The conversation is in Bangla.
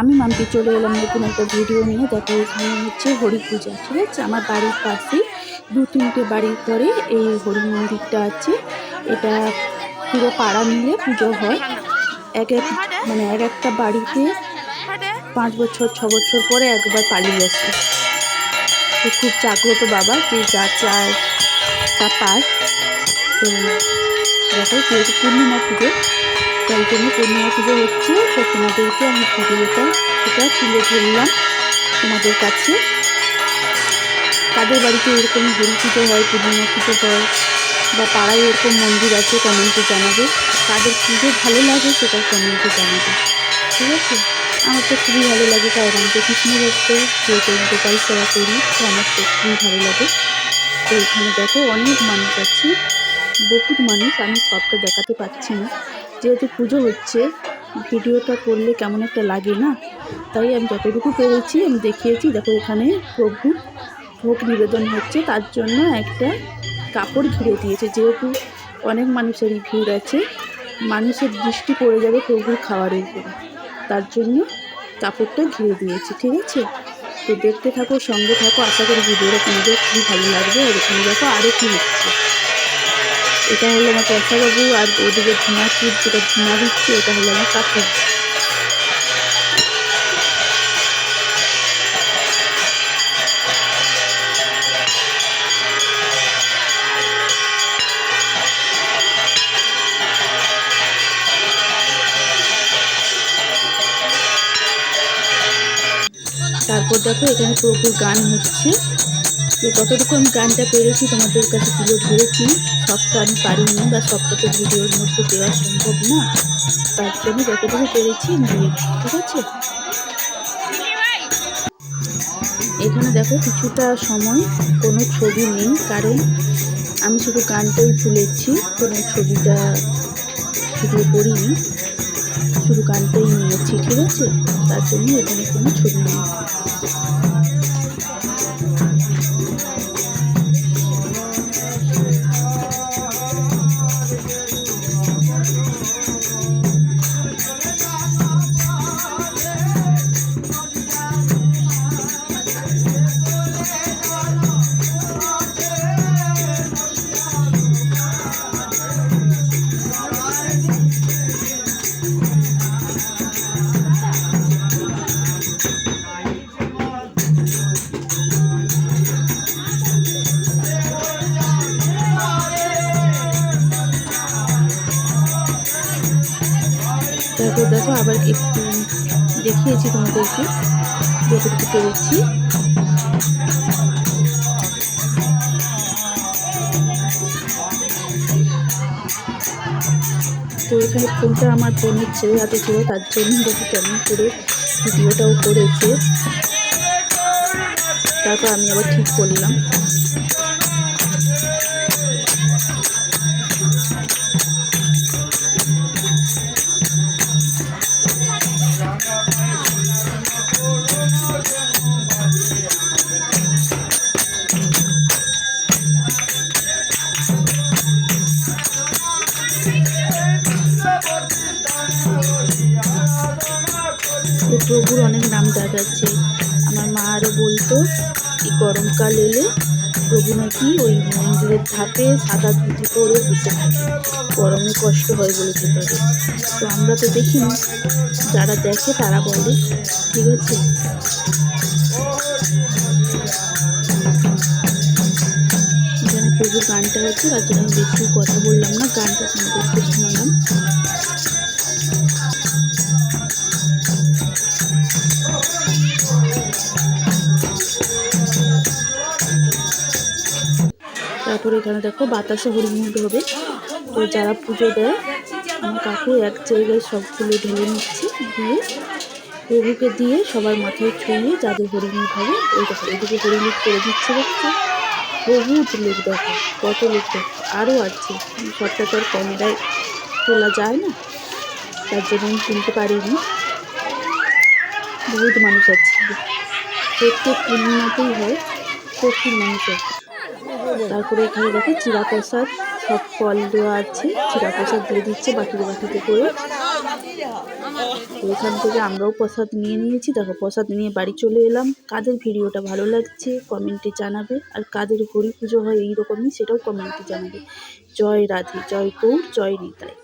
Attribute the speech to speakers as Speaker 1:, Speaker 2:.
Speaker 1: আমি মাম্পি চলে এলাম নতুন একটা ভিডিও নিয়ে। দেখো, এখানে হচ্ছে হরি পূজা ঠিক আছে? আমার বাড়ির পাশে দু তিনটে বাড়ির পরে এই হরি মন্দিরটা আছে। এটা পুরো পাড়া মিলে পুজো হয়। এক এক মানে এক একটা বাড়িতে পাঁচ বছর, ছ বছর পরে একবার পালিয়ে আসে। তো খুব জাগ্রত বাবা যে যা চায়, তা পায়। তো দেখো যেহেতু পূর্ণিমা পুজো। তাই জন্য পূর্ণিমা পুজো হচ্ছে, তো তোমাদেরকে আমি ভিডিওটা সেটা তুলে ধরলাম তোমাদের কাছে। কাদের বাড়িতে এরকম হরি পুজো হয়, পূর্ণিমা পুজো হয়, বা পাড়ায় এরকম মন্দির আছে, কমেন্টে জানাবে। কাদের পুজো ভালো লাগে সেটা কমেন্টে জানাবে। ঠিক আছে? আমার তো খুবই ভালো লাগে, কারণ আমি তো কৃষ্ণ ভক্ত যেহেতু গোপাল সেবা করি, তো আমার তো খুবই ভালো লাগে। তো এখানে দেখো অনেক মানুষ আছে, বহুত মানুষ, আমি সবটা দেখাতে পারছি না। যেহেতু পুজো হচ্ছে, ভিডিওটা করলে কেমন একটা লাগে না? তাই আমি যতটুকু পেরেছি, আমি দেখিয়েছি। দেখো এখানে প্রভু, ভোগ নিবেদন হচ্ছে। তার জন্য একটা কাপড় ঘিরে দিয়েছে। যেহেতু অনেক মানুষেরই ভিড় আছে, মানুষের দৃষ্টি পড়ে যাবে প্রভুর খাওয়ারের উপরে। তার জন্য কাপড়টা ঘিরে দিয়েছে, ঠিক আছে? তো দেখতে থাকো, সঙ্গে থাকো। আশা করি ভিডিওটা তোমাদের খুবই ভালো লাগবে। আর এখানে দেখো আরও কী হচ্ছে। এটা হলো আমার বাবু আর ওদিকে ধুনা চিপ যেটা ধুনা দিচ্ছে, এটা হলো আমার কাকু। তারপর দেখো এখানে প্রচুর গান হচ্ছে। যতটুকু আমি গানটা পেরেছি তোমাদের কাছে তুলে ধরেছি সবটা আমি পারিনি বা সবটা তো ভিডিওর মধ্যে দেওয়া সম্ভব না। তার জন্য যতটুকু পেরেছি আমি দিয়েছি ঠিক আছে? এখানে দেখো কিছুটা সময়, কোনো ছবি নেই, কারণ আমি শুধু গানটাই তুলেছি, কোনো ছবিটা ভিডিও করিনি, শুধু গানটাই নিয়েছি, ঠিক আছে? তার জন্য এখানে কোনো ছবি নেই। তারপর দেখো আবার একটু দেখিয়েছি তোমাদেরকে যতটুকু পেরেছি তো এখানে ফোনটা আমার বোনের ছেলে হাতে ছিল, তার জন্য দেখি কেমন করে ভিডিওটাও করেছে। তারপর আমি আবার ঠিক করলাম। প্রভুর অনেক নাম দেখাচ্ছে আমার মা আরও বলতো, এই গরমকাল এলে প্রভু নাকি ওই মন্দিরের ধাপে সাদা ধুতি পরে বসে থাকে। গরমে কষ্ট হয় বলে ভেতরে তো আমরা তো দেখিনি। যারা দেখে তারা বলে, ঠিক আছে। প্রভুর গানটা হচ্ছে, তার জন্য আমি বেশি কথা বললাম না, গানটা তোমাদেরকে শোনালাম। তারপরে এখানে দেখো, বাতাসে হরিমুন্ড হবে। তো যারা পুজো দেয় আমার কাকু এক জায়গায় সবগুলো ঢেলে নিচ্ছে, দিয়ে প্রভুকে দিয়ে সবার মাথায় ছুঁয়ে যাদের হরিমুখ হবে ওই দেখো, এদিকে হরিমুখ করে দিচ্ছে দেখছ। বহুত লোক দেখো, কত লোক দেখো আরও আছে। সবটা তো আর ক্যামেরায় তোলা যায় না, তার জন্য আমি তুলতে পারিনি। বহুত মানুষ আছে, প্রত্যেক পূর্ণিমাতেই হয়, প্রচুর মানুষ আছে। তারপরে এখানে দেখো চিরা প্রসাদ সব ফল দেওয়া আছে। চিরা প্রসাদ দিয়ে দিচ্ছে বাটিতে বাটিতে করে। এখান থেকে আমরাও প্রসাদ নিয়ে নিয়েছি। দেখো, প্রসাদ নিয়ে বাড়ি চলে এলাম। কাদের ভিডিওটা ভালো লাগছে কমেন্টে জানাবে। আর কাদের হরি পুজো হয় এইরকমই, সেটাও কমেন্টে জানাবে। জয় রাধে, জয় গৌর, জয় নিতাই।